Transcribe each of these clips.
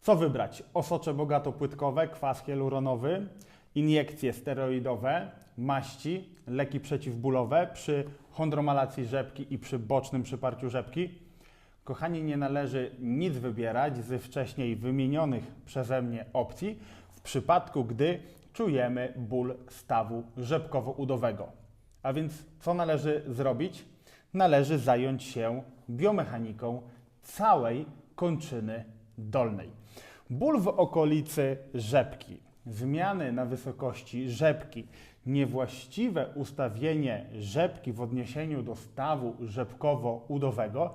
Co wybrać? Osocze bogato-płytkowe, kwas hialuronowy, iniekcje steroidowe, maści, leki przeciwbólowe przy chondromalacji rzepki i przy bocznym przyparciu rzepki. Kochani, nie należy nic wybierać z wcześniej wymienionych przeze mnie opcji w przypadku, gdy czujemy ból stawu rzepkowo-udowego. A więc co należy zrobić? Należy zająć się biomechaniką całej kończyny dolnej. Ból w okolicy rzepki, zmiany na wysokości rzepki, niewłaściwe ustawienie rzepki w odniesieniu do stawu rzepkowo-udowego.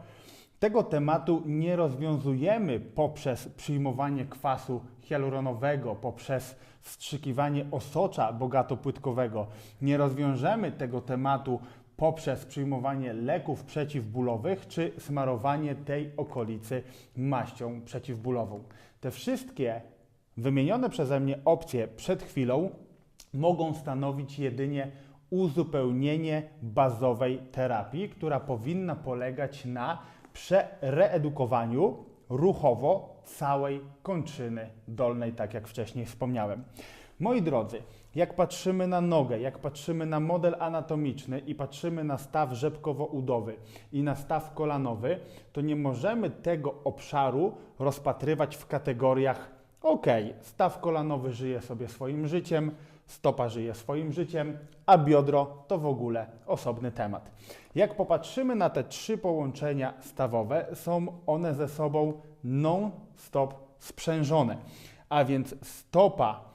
Tego tematu nie rozwiązujemy poprzez przyjmowanie kwasu hialuronowego, poprzez wstrzykiwanie osocza bogatopłytkowego. Nie rozwiążemy tego tematu poprzez przyjmowanie leków przeciwbólowych czy smarowanie tej okolicy maścią przeciwbólową. Te wszystkie wymienione przeze mnie opcje przed chwilą mogą stanowić jedynie uzupełnienie bazowej terapii, która powinna polegać na przereedukowaniu ruchowo całej kończyny dolnej, tak jak wcześniej wspomniałem. Moi drodzy, jak patrzymy na nogę, jak patrzymy na model anatomiczny i patrzymy na staw rzepkowo-udowy i na staw kolanowy, to nie możemy tego obszaru rozpatrywać w kategoriach ok, staw kolanowy żyje sobie swoim życiem, stopa żyje swoim życiem, a biodro to w ogóle osobny temat. Jak popatrzymy na te trzy połączenia stawowe, są one ze sobą non-stop sprzężone. A więc stopa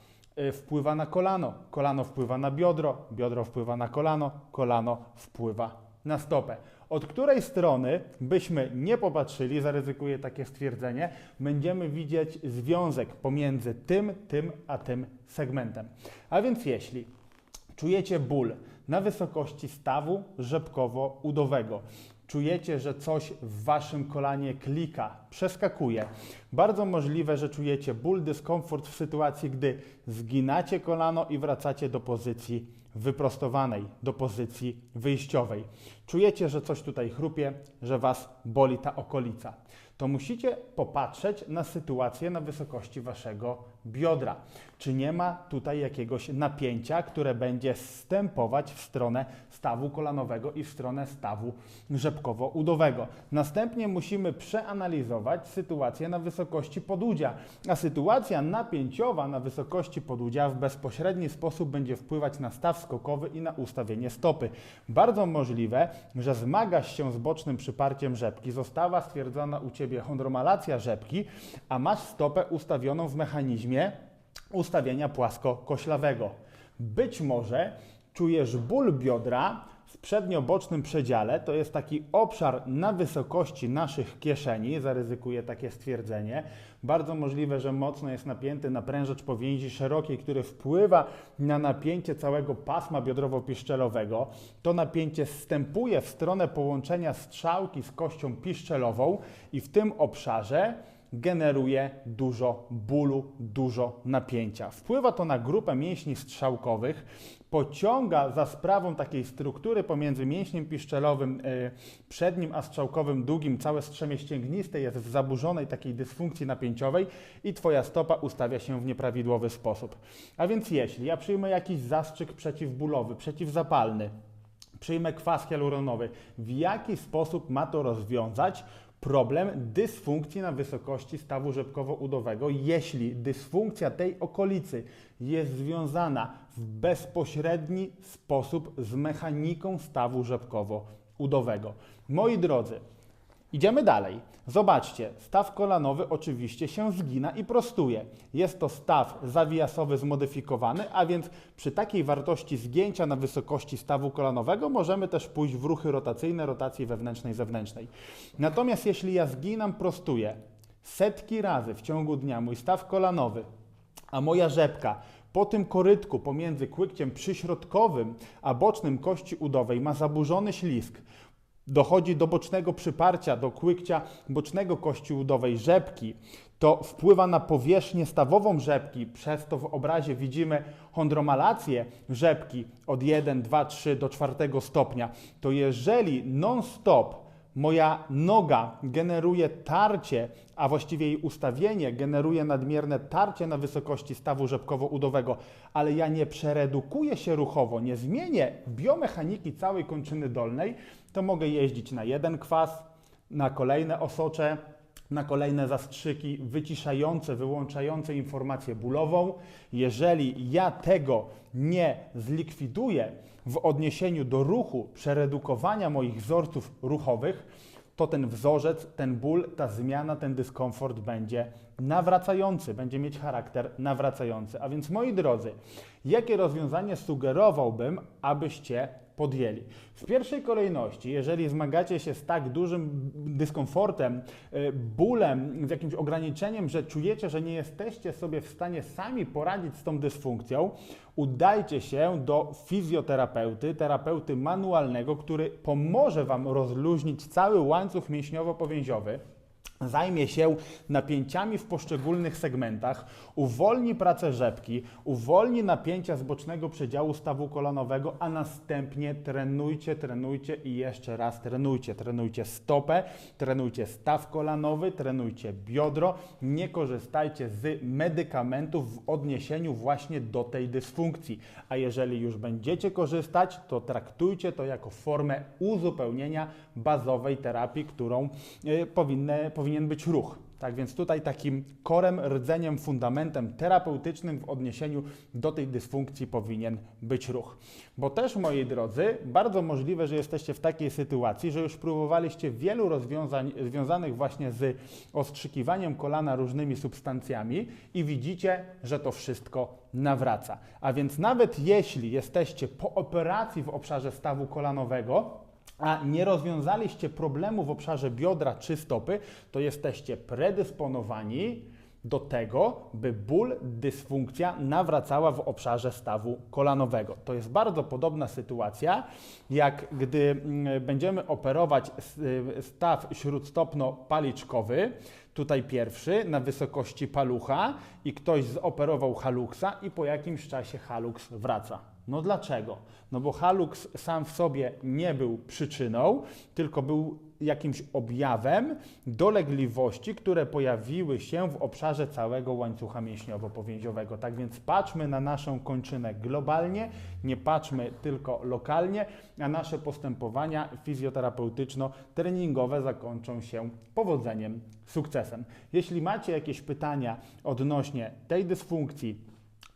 wpływa na kolano, kolano wpływa na biodro, biodro wpływa na kolano, kolano wpływa na stopę. Od której strony byśmy nie popatrzyli, zaryzykuję takie stwierdzenie, będziemy widzieć związek pomiędzy tym, tym, a tym segmentem. A więc jeśli czujecie ból na wysokości stawu rzepkowo-udowego, czujecie, że coś w waszym kolanie klika, przeskakuje. Bardzo możliwe, że czujecie ból, dyskomfort w sytuacji, gdy zginacie kolano i wracacie do pozycji wyprostowanej, do pozycji wyjściowej. Czujecie, że coś tutaj chrupie, że was boli ta okolica. To musicie popatrzeć na sytuację na wysokości waszego biodra. Czy nie ma tutaj jakiegoś napięcia, które będzie stępować w stronę stawu kolanowego i w stronę stawu rzepkowo-udowego. Następnie musimy przeanalizować sytuację na wysokości podudzia, a sytuacja napięciowa na wysokości podudzia w bezpośredni sposób będzie wpływać na staw skokowy i na ustawienie stopy. Bardzo możliwe, że zmagasz się z bocznym przyparciem rzepki, została stwierdzona u Ciebie chondromalacja rzepki, a masz stopę ustawioną w mechanizmie ustawienia płasko-koślawego. Być może czujesz ból biodra w przedniobocznym przedziale, to jest taki obszar na wysokości naszych kieszeni, zaryzykuję takie stwierdzenie. Bardzo możliwe, że mocno jest napięty naprężacz powięzi szerokiej, który wpływa na napięcie całego pasma biodrowo-piszczelowego. To napięcie stępuje w stronę połączenia strzałki z kością piszczelową i w tym obszarze generuje dużo bólu, dużo napięcia. Wpływa to na grupę mięśni strzałkowych, pociąga za sprawą takiej struktury pomiędzy mięśniem piszczelowym yy, przednim a strzałkowym długim, całe strzemie ścięgniste jest w zaburzonej takiej dysfunkcji napięciowej i Twoja stopa ustawia się w nieprawidłowy sposób. A więc jeśli ja przyjmę jakiś zastrzyk przeciwbólowy, przeciwzapalny, przyjmę kwas hialuronowy, w jaki sposób ma to rozwiązać problem dysfunkcji na wysokości stawu rzepkowo-udowego, jeśli dysfunkcja tej okolicy jest związana w bezpośredni sposób z mechaniką stawu rzepkowo-udowego. Moi drodzy, Idziemy dalej. Zobaczcie, staw kolanowy oczywiście się zgina i prostuje. Jest to staw zawijasowy zmodyfikowany, a więc przy takiej wartości zgięcia na wysokości stawu kolanowego możemy też pójść w ruchy rotacyjne, rotacji wewnętrznej, zewnętrznej. Natomiast jeśli ja zginam, prostuję setki razy w ciągu dnia mój staw kolanowy, a moja rzepka po tym korytku pomiędzy kłykciem przyśrodkowym a bocznym kości udowej ma zaburzony ślisk, dochodzi do bocznego przyparcia, do kłykcia bocznego kości udowej rzepki, to wpływa na powierzchnię stawową rzepki, przez to w obrazie widzimy chondromalację rzepki od 1, 2, 3 do 4 stopnia, to jeżeli non-stop moja noga generuje tarcie, a właściwie jej ustawienie generuje nadmierne tarcie na wysokości stawu rzepkowo-udowego, ale ja nie przeredukuję się ruchowo, nie zmienię biomechaniki całej kończyny dolnej, to mogę jeździć na jeden kwas, na kolejne osocze, na kolejne zastrzyki wyciszające, wyłączające informację bólową. Jeżeli ja tego nie zlikwiduję w odniesieniu do ruchu, przeredukowania moich wzorców ruchowych, to ten wzorzec, ten ból, ta zmiana, ten dyskomfort będzie nawracający, będzie mieć charakter nawracający. A więc moi drodzy, jakie rozwiązanie sugerowałbym, abyście podjęli? W pierwszej kolejności, jeżeli zmagacie się z tak dużym dyskomfortem, y, bólem, z jakimś ograniczeniem, że czujecie, że nie jesteście sobie w stanie sami poradzić z tą dysfunkcją, udajcie się do fizjoterapeuty, terapeuty manualnego, który pomoże Wam rozluźnić cały łańcuch mięśniowo-powięziowy zajmie się napięciami w poszczególnych segmentach, uwolni pracę rzepki, uwolni napięcia z bocznego przedziału stawu kolanowego, a następnie trenujcie, trenujcie i jeszcze raz trenujcie. Trenujcie stopę, trenujcie staw kolanowy, trenujcie biodro. Nie korzystajcie z medykamentów w odniesieniu właśnie do tej dysfunkcji. A jeżeli już będziecie korzystać, to traktujcie to jako formę uzupełnienia bazowej terapii, którą y, powinny, powinien być ruch. Tak więc tutaj takim korem, rdzeniem, fundamentem terapeutycznym w odniesieniu do tej dysfunkcji powinien być ruch. Bo też, moi drodzy, bardzo możliwe, że jesteście w takiej sytuacji, że już próbowaliście wielu rozwiązań związanych właśnie z ostrzykiwaniem kolana różnymi substancjami i widzicie, że to wszystko nawraca. A więc nawet jeśli jesteście po operacji w obszarze stawu kolanowego, a nie rozwiązaliście problemu w obszarze biodra czy stopy, to jesteście predysponowani do tego, by ból, dysfunkcja nawracała w obszarze stawu kolanowego. To jest bardzo podobna sytuacja, jak gdy mm, będziemy operować y, staw śródstopno-paliczkowy, tutaj pierwszy, na wysokości palucha i ktoś zoperował haluksa i po jakimś czasie haluks wraca. No dlaczego? No bo halux sam w sobie nie był przyczyną, tylko był jakimś objawem dolegliwości, które pojawiły się w obszarze całego łańcucha mięśniowo-powięziowego. Tak więc patrzmy na naszą kończynę globalnie, nie patrzmy tylko lokalnie, a nasze postępowania fizjoterapeutyczno-treningowe zakończą się powodzeniem, sukcesem. Jeśli macie jakieś pytania odnośnie tej dysfunkcji,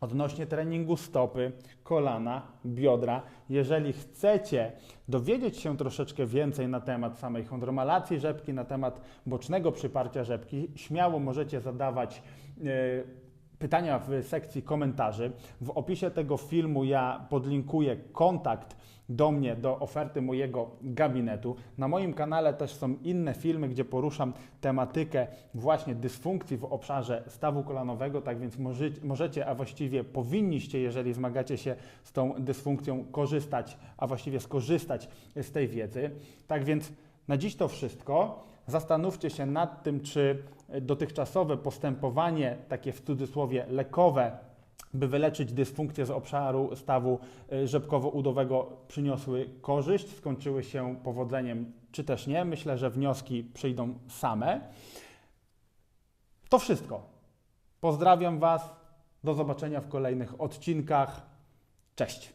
odnośnie treningu stopy, kolana, biodra. Jeżeli chcecie dowiedzieć się troszeczkę więcej na temat samej chondromalacji rzepki, na temat bocznego przyparcia rzepki, śmiało możecie zadawać e, pytania w sekcji komentarzy. W opisie tego filmu ja podlinkuję kontakt do mnie, do oferty mojego gabinetu. Na moim kanale też są inne filmy, gdzie poruszam tematykę właśnie dysfunkcji w obszarze stawu kolanowego, tak więc może, możecie, a właściwie powinniście, jeżeli zmagacie się z tą dysfunkcją, korzystać, a właściwie skorzystać z tej wiedzy. Tak więc na dziś to wszystko. Zastanówcie się nad tym, czy dotychczasowe postępowanie, takie w cudzysłowie lekowe, by wyleczyć dysfunkcję z obszaru stawu y, rzepkowo-udowego przyniosły korzyść, skończyły się powodzeniem, czy też nie. Myślę, że wnioski przyjdą same. To wszystko. Pozdrawiam Was. Do zobaczenia w kolejnych odcinkach. Cześć.